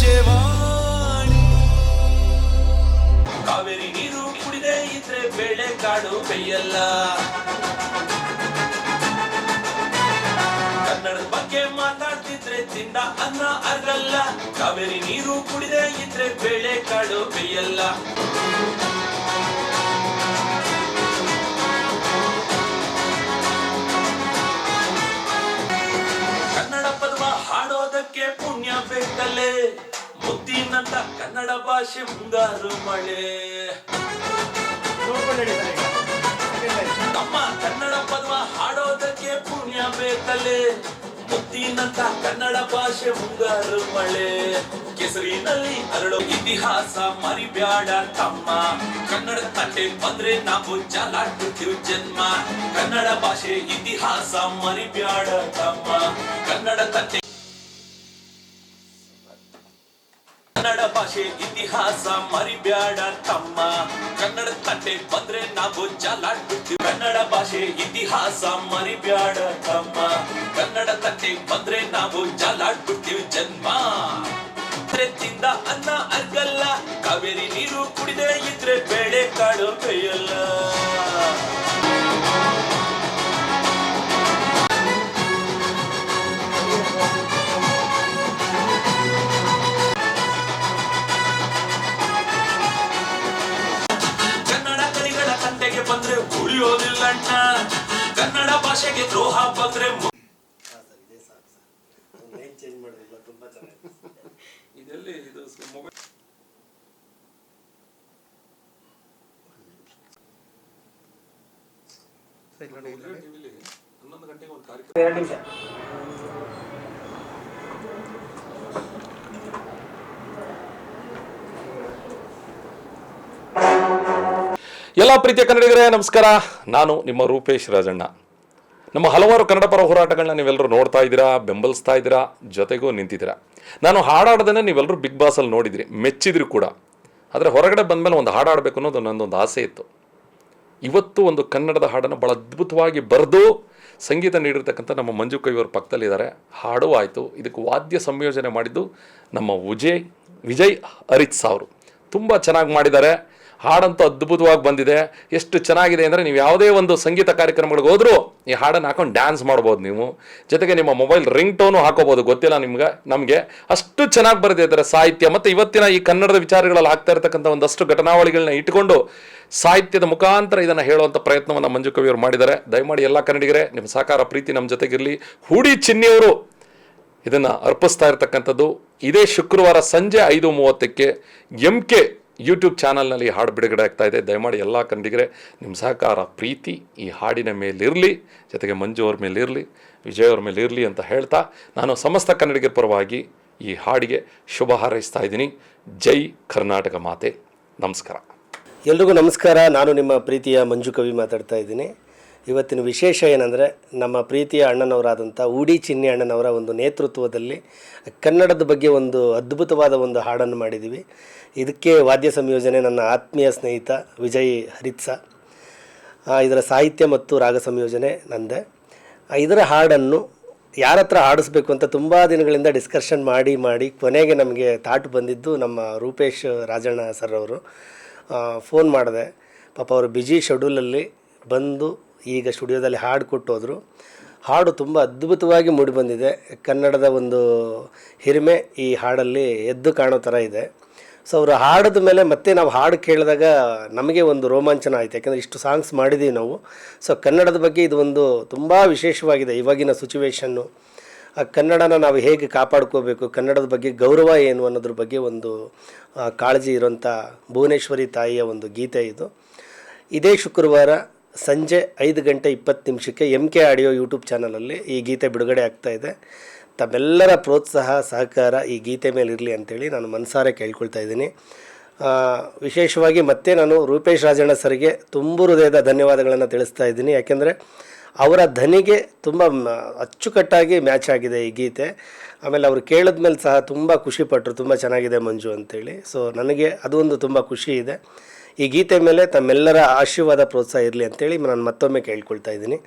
ಭವಿಷ್ಯವಾಣಿ ಕಾವೇರಿ ನೀರು ಕುಡಿದೇ ಇದ್ರೆ ಬೆಳೆ ಕಾಡು ಬೆಯ್ಯಲ್ಲ. ಕನ್ನಡದ ಬಗ್ಗೆ ಮಾತಾಡ್ತಿದ್ರೆ ತಿಂದ ಅನ್ನ ಅರ್ಗಲ್ಲ. ಕಾವೇರಿ ನೀರು ಕುಡಿದೇ ಇದ್ರೆ ಬೆಳೆ ಕಾಡು ಬೆಯ್ಯಲ್ಲ. ಪುಣ್ಯ ಮುದ್ದಿನಂತ ಕನ್ನಡ ಭಾಷೆ ಮುಂಗಾರು ಮಳೆ. ನಮ್ಮ ಕನ್ನಡ ಪದವ ಹಾಡೋದಕ್ಕೆ ಪುಣ್ಯ ಬೇಕಲೆ. ಮುದ್ದಿನಂತ ಕನ್ನಡ ಭಾಷೆ ಮುಂಗಾರು ಮಳೆ. ಕೆಸರಿನಲ್ಲಿ ಅರಳೋ ಇತಿಹಾಸ ಮರಿಬ್ಯಾಡ ತಮ್ಮ. ಕನ್ನಡ ತಟ್ಟೆ ಬಂದ್ರೆ ನಾವು ಜಾಲಾಡ್ಬಿಡ್ತೀವಿ ಜನ್ಮ. ಕನ್ನಡ ಭಾಷೆ ಇತಿಹಾಸ ಮರಿಬ್ಯಾಡ ತಮ್ಮ. ಕನ್ನಡ ತಟ್ಟೆ ಕನ್ನಡ ಭಾಷೆ ಇತಿಹಾಸ ಮರಿಬ್ಯಾಡ ತಮ್ಮ. ಕನ್ನಡ ತಟ್ಟೆ ಬಂದ್ರೆ ನಾವು ಜಾಲಾಡ್ಬಿಡ್ತೀವಿ ಕನ್ನಡ ಭಾಷೆ ಇತಿಹಾಸ ಮರಿಬ್ಯಾಡ ತಮ್ಮ. ಕನ್ನಡ ತಟ್ಟೆ ಬಂದ್ರೆ ನಾವು ಜಾಲಾಡ್ಬಿಡ್ತೀವಿ ಜನ್ಮ. ತಿಂದ ಅನ್ನ ಅರ್ಗಲ್ಲ. ಕಾವೇರಿ ನೀರು ಕುಡಿದೇ ಇದ್ರೆ ಬೇಳೆ ಕಾಳು ಬೇಯಲ್ಲ ಉಳಿಯೋದಿಲ್ಲಣ್ಣ ಕನ್ನಡ ಭಾಷೆಗೆ ದ್ರೋಹ ಬಂದ್ರೆ ಚೆನ್ನಾಗಿದೆ ಇದೆಲ್ಲಿ ಇದು ಮೊಬೈಲ್ ಹನ್ನೊಂದು ಗಂಟೆಗೆ ಒಂದು ಕಾರ್ಯಕ್ರಮ ಎರಡು ನಿಮಿಷ. ಎಲ್ಲ ಪ್ರೀತಿಯ ಕನ್ನಡಿಗರೇ, ನಮಸ್ಕಾರ. ನಾನು ನಿಮ್ಮ ರೂಪೇಶ್ ರಾಜಣ್ಣ. ನಮ್ಮ ಹಲವಾರು ಕನ್ನಡ ಪರ ಹೋರಾಟಗಳನ್ನ ನೀವೆಲ್ಲರೂ ನೋಡ್ತಾ ಇದ್ದೀರಾ, ಬೆಂಬಲಿಸ್ತಾ ಇದ್ದೀರಾ, ಜೊತೆಗೂ ನಿಂತಿದ್ದೀರಾ. ನಾನು ಹಾಡಾಡೋದನ್ನ ನೀವೆಲ್ಲರೂ ಬಿಗ್ ಬಾಸಲ್ಲಿ ನೋಡಿದ್ರಿ, ಮೆಚ್ಚಿದ್ರು ಕೂಡ. ಆದರೆ ಹೊರಗಡೆ ಬಂದಮೇಲೆ ಒಂದು ಹಾಡಾಡಬೇಕು ಅನ್ನೋದು ನನ್ನೊಂದು ಆಸೆ ಇತ್ತು. ಇವತ್ತು ಒಂದು ಕನ್ನಡದ ಹಾಡನ್ನು ಭಾಳ ಅದ್ಭುತವಾಗಿ ಬರೆದು ಸಂಗೀತ ನೀಡಿರ್ತಕ್ಕಂಥ ನಮ್ಮ ಮಂಜು ಕೈಯವರ ಪಕ್ಕದಲ್ಲಿದ್ದಾರೆ. ಹಾಡು ಆಯಿತು. ಇದಕ್ಕೆ ವಾದ್ಯ ಸಂಯೋಜನೆ ಮಾಡಿದ್ದು ನಮ್ಮ ವಿಜಯ್ ವಿಜಯ್ ಹರಿತ್ಸ್ ಅವರು ತುಂಬ ಚೆನ್ನಾಗಿ ಮಾಡಿದ್ದಾರೆ. ಹಾಡಂತೂ ಅದ್ಭುತವಾಗಿ ಬಂದಿದೆ. ಎಷ್ಟು ಚೆನ್ನಾಗಿದೆ ಅಂದರೆ ನೀವು ಯಾವುದೇ ಒಂದು ಸಂಗೀತ ಕಾರ್ಯಕ್ರಮಗಳಿಗೆ ಹೋದರೂ ಈ ಹಾಡನ್ನು ಹಾಕೊಂಡು ಡ್ಯಾನ್ಸ್ ಮಾಡ್ಬೋದು ನೀವು. ಜೊತೆಗೆ ನಿಮ್ಮ ಮೊಬೈಲ್ ರಿಂಗ್ ಟೋನು ಹಾಕೋಬೋದು. ಗೊತ್ತಿಲ್ಲ ನಿಮ್ಗೆ, ನಮಗೆ. ಅಷ್ಟು ಚೆನ್ನಾಗಿ ಬರೆದಿದ್ದಾರೆ ಸಾಹಿತ್ಯ. ಮತ್ತು ಇವತ್ತಿನ ಈ ಕನ್ನಡದ ವಿಚಾರಗಳಲ್ಲಿ ಆಗ್ತಾ ಇರತಕ್ಕಂಥ ಒಂದಷ್ಟು ಘಟನಾವಳಿಗಳನ್ನ ಇಟ್ಕೊಂಡು ಸಾಹಿತ್ಯದ ಮುಖಾಂತರ ಇದನ್ನು ಹೇಳುವಂಥ ಪ್ರಯತ್ನವನ್ನು ಮಂಜು ಕವಿಯವರು ಮಾಡಿದ್ದಾರೆ. ದಯಮಾಡಿ ಎಲ್ಲ ಕನ್ನಡಿಗರೇ, ನಿಮ್ಮ ಸಹಕಾರ, ಪ್ರೀತಿ ನಮ್ಮ ಜೊತೆಗಿರಲಿ. ಹೂಡಿ ಚಿನ್ನಿಯವರು ಇದನ್ನು ಅರ್ಪಿಸ್ತಾ ಇರತಕ್ಕಂಥದ್ದು. ಇದೇ ಶುಕ್ರವಾರ ಸಂಜೆ ಐದು ಮೂವತ್ತಕ್ಕೆ ಎಂ ಕೆ ಯೂಟ್ಯೂಬ್ ಚಾನಲ್ನಲ್ಲಿ ಹಾಡು ಬಿಡುಗಡೆ ಆಗ್ತಾ ಇದೆ. ದಯಮಾಡಿ ಎಲ್ಲ ಕಂದಿಗರೆ ನಿಮ್ಮ ಸಹಕಾರ, ಪ್ರೀತಿ ಈ ಹಾಡಿನ ಮೇಲಿರಲಿ, ಜೊತೆಗೆ ಮಂಜು ಅವ್ರ ಮೇಲಿರಲಿ, ವಿಜಯ್ ಅವ್ರ ಮೇಲಿರಲಿ ಅಂತ ಹೇಳ್ತಾ ನಾನು ಸಮಸ್ತ ಕನ್ನಡಿಗರ ಪರವಾಗಿ ಈ ಹಾಡಿಗೆ ಶುಭ ಹಾರೈಸ್ತಾ ಇದ್ದೀನಿ. ಜೈ ಕರ್ನಾಟಕ ಮಾತೆ. ನಮಸ್ಕಾರ. ಎಲ್ರಿಗೂ ನಮಸ್ಕಾರ. ನಾನು ನಿಮ್ಮ ಪ್ರೀತಿಯ ಮಂಜು ಕವಿ ಮಾತಾಡ್ತಾ ಇದ್ದೀನಿ. ಇವತ್ತಿನ ವಿಶೇಷ ಏನಂದರೆ ನಮ್ಮ ಪ್ರೀತಿಯ ಅಣ್ಣನವರಾದಂಥ ಉಡಿ ಚಿನ್ನಿ ಅಣ್ಣನವರ ಒಂದು ನೇತೃತ್ವದಲ್ಲಿ ಕನ್ನಡದ ಬಗ್ಗೆ ಒಂದು ಅದ್ಭುತವಾದ ಒಂದು ಹಾಡನ್ನು ಮಾಡಿದ್ದೀವಿ. ಇದಕ್ಕೆ ವಾದ್ಯ ಸಂಯೋಜನೆ ನನ್ನ ಆತ್ಮೀಯ ಸ್ನೇಹಿತ ವಿಜಯ್ ಹರಿತ್ಸ. ಇದರ ಸಾಹಿತ್ಯ ಮತ್ತು ರಾಗ ಸಂಯೋಜನೆ ನಂದೆ. ಇದರ ಹಾಡನ್ನು ಯಾರ ಹತ್ರ ಹಾಡಿಸ್ಬೇಕು ಅಂತ ತುಂಬ ದಿನಗಳಿಂದ ಡಿಸ್ಕಷನ್ ಮಾಡಿ ಮಾಡಿ ಕೊನೆಗೆ ನಮಗೆ ತಾಟು ಬಂದಿದ್ದು ನಮ್ಮ ರೂಪೇಶ್ ರಾಜಣ್ಣ ಸರ್ ಅವರು ಫೋನ್ ಮಾಡಿದೆ. ಪಾಪ ಅವರು ಬ್ಯುಜಿ ಶೆಡ್ಯೂಲಲ್ಲಿ ಬಂದು ಈಗ ಸ್ಟುಡಿಯೋದಲ್ಲಿ ಹಾಡು ಕೊಟ್ಟೋದ್ರು. ಹಾಡು ತುಂಬ ಅದ್ಭುತವಾಗಿ ಮೂಡಿಬಂದಿದೆ ಕನ್ನಡದ ಒಂದು ಹಿರಿಮೆ ಈ ಹಾಡಲ್ಲಿ ಎದ್ದು ಕಾಣೋ ಥರ ಇದೆ. ಸೊ ಅವರು ಹಾಡಿದ ಮೇಲೆ ಮತ್ತೆ ನಾವು ಹಾಡು ಕೇಳಿದಾಗ ನಮಗೆ ಒಂದು ರೋಮಾಂಚನ ಆಯಿತು. ಯಾಕೆಂದರೆ ಇಷ್ಟು ಸಾಂಗ್ಸ್ ಮಾಡಿದ್ದೀವಿ ನಾವು. ಸೊ ಕನ್ನಡದ ಬಗ್ಗೆ ಇದು ಒಂದು ತುಂಬ ವಿಶೇಷವಾಗಿದೆ. ಇವಾಗಿನ ಆ ಕನ್ನಡನ ನಾವು ಹೇಗೆ ಕಾಪಾಡ್ಕೋಬೇಕು, ಕನ್ನಡದ ಬಗ್ಗೆ ಗೌರವ ಏನು ಅನ್ನೋದ್ರ ಬಗ್ಗೆ ಒಂದು ಕಾಳಜಿ ಇರೋಂಥ ಭುವನೇಶ್ವರಿ ತಾಯಿಯ ಒಂದು ಗೀತೆ ಇದು. ಇದೇ ಶುಕ್ರವಾರ ಸಂಜೆ ಐದು ಗಂಟೆ ಇಪ್ಪತ್ತು ನಿಮಿಷಕ್ಕೆ ಎಂ ಕೆ ಆಡಿಯೋ ಯೂಟ್ಯೂಬ್ ಚಾನಲಲ್ಲಿ ಈ ಗೀತೆ ಬಿಡುಗಡೆ ಆಗ್ತಾ ಇದೆ. ತಮ್ಮೆಲ್ಲರ ಪ್ರೋತ್ಸಾಹ, ಸಹಕಾರ ಈ ಗೀತೆ ಮೇಲೆ ಇರಲಿ ಅಂತೇಳಿ ನಾನು ಮನಸಾರೆ ಕೇಳ್ಕೊಳ್ತಾ ಇದ್ದೀನಿ. ವಿಶೇಷವಾಗಿ ಮತ್ತೆ ನಾನು ರೂಪೇಶ್ ರಾಜಣ್ಣ ಸರ್ಗೆ ತುಂಬ ಹೃದಯದ ಧನ್ಯವಾದಗಳನ್ನು ತಿಳಿಸ್ತಾ ಇದ್ದೀನಿ. ಯಾಕೆಂದರೆ ಅವರ ಧನಿಗೆ ತುಂಬ ಅಚ್ಚುಕಟ್ಟಾಗಿ ಮ್ಯಾಚ್ ಆಗಿದೆ ಈ ಗೀತೆ. ಆಮೇಲೆ ಅವರು ಕೇಳಿದ್ಮೇಲೆ ಸಹ ತುಂಬ ಖುಷಿಪಟ್ಟರು ತುಂಬ ಚೆನ್ನಾಗಿದೆ ಮಂಜು ಅಂತೇಳಿ. ಸೊ ನನಗೆ ಅದು ಒಂದು ತುಂಬ ಖುಷಿ ಇದೆ. ಈ ಗೀತೆ ಮೇಲೆ ತಮ್ಮೆಲ್ಲರ ಆಶೀರ್ವಾದ ಪ್ರೋತ್ಸಾಹ ಇರಲಿ ಅಂತೇಳಿ ನಾನು ಮತ್ತೊಮ್ಮೆ ಕೇಳ್ಕೊಳ್ತಾ ಇದ್ದೀನಿ.